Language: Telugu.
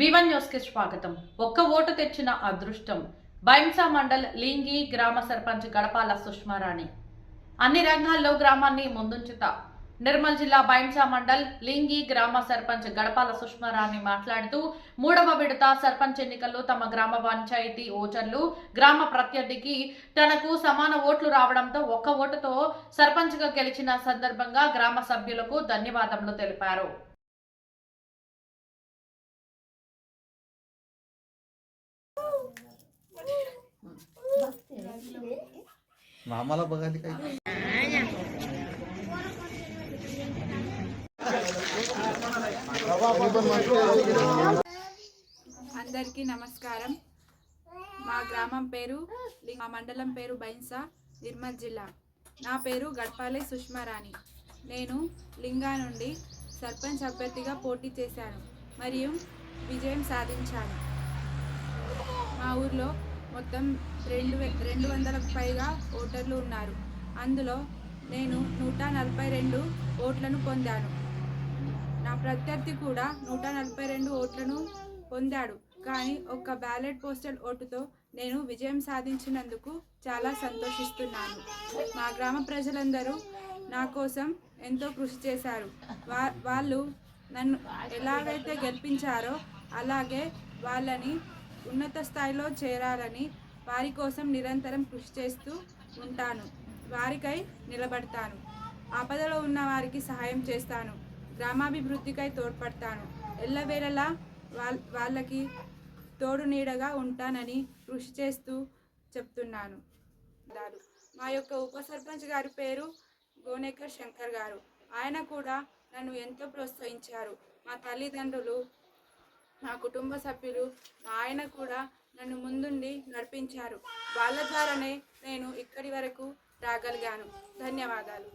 వివన్ న్యూస్కి స్వాగతం. ఒక్క ఓటు తెచ్చిన అదృష్టం. బైంసా మండల్ లింగి గ్రామ సర్పంచ్ గడపాల సుష్మారాణి. అన్ని రంగాల్లో గ్రామాన్ని ముందుంచుతా. నిర్మల్ జిల్లా బైంసా మండల్ లింగి గ్రామ సర్పంచ్ గడపాల సుష్మారాణి మాట్లాడుతూ మూడవ విడత సర్పంచ్ ఎన్నికల్లో తమ గ్రామ పంచాయతీ ఓటర్లు గ్రామ ప్రత్యర్థికి తనకు సమాన ఓట్లు రావడంతో ఒక్క ఓటుతో సర్పంచ్గా గెలిచిన సందర్భంగా గ్రామ సభ్యులకు ధన్యవాదములు తెలిపారు. मामाला बघायला काही అందరికీ నమస్కారం మా గ్రామం పేరు లి- మా మండలం పేరు బైన్సా నిర్మల్ జిల్లా నా పేరు గడ్పాలే సుష్మారాణి నేను లింగా నుండి సర్పంచ్ అభ్యర్థిగా పోటీ చేశాను మరియు విజయం సాధించాను మా ఊర్లో మొత్తం రెండు వే- రెండు వందలకు పైగా ఓటర్లు ఉన్నారు. అందులో నేను నూట నలభై రెండు ఓట్లను పొందాను. నా ప్రత్యర్థి కూడా నూట నలభై రెండు ఓట్లను పొందాడు. కానీ ఒక్క బ్యాలెట్ పోస్టల్ ఓటుతో నేను విజయం సాధించినందుకు చాలా సంతోషిస్తున్నాను. మా గ్రామ ప్రజలందరూ నా కోసం ఎంతో కృషి చేశారు. వా వాళ్ళు నన్ను ఎలాగైతే గెలిపించారో అలాగే వాళ్ళని ఉన్నత స్థాయిలో చేరాలని వారి కోసం నిరంతరం కృషి చేస్తూ ఉంటాను. వారికై నిలబడతాను. ఆపదలో ఉన్న వారికి సహాయం చేస్తాను. గ్రామాభివృద్ధికై తోడ్పడతాను. ఎల్లవేళలా వాళ్ళ వాళ్ళకి తోడు నీడగా ఉంటానని కృషి చేస్తూ చెప్తున్నాను. మా యొక్క ఉప సర్పంచ్ గారి పేరు గోనేకర్ శంకర్ గారు. ఆయన కూడా నన్ను ఎంతో ప్రోత్సహించారు. మా తల్లిదండ్రులు మా కుటుంబ సభ్యులు మా ఆయన కూడా నన్ను ముందుండి నడిపించారు. వాళ్ళ ద్వారానే నేను ఇక్కడి వరకు రాగలిగాను. ధన్యవాదాలు.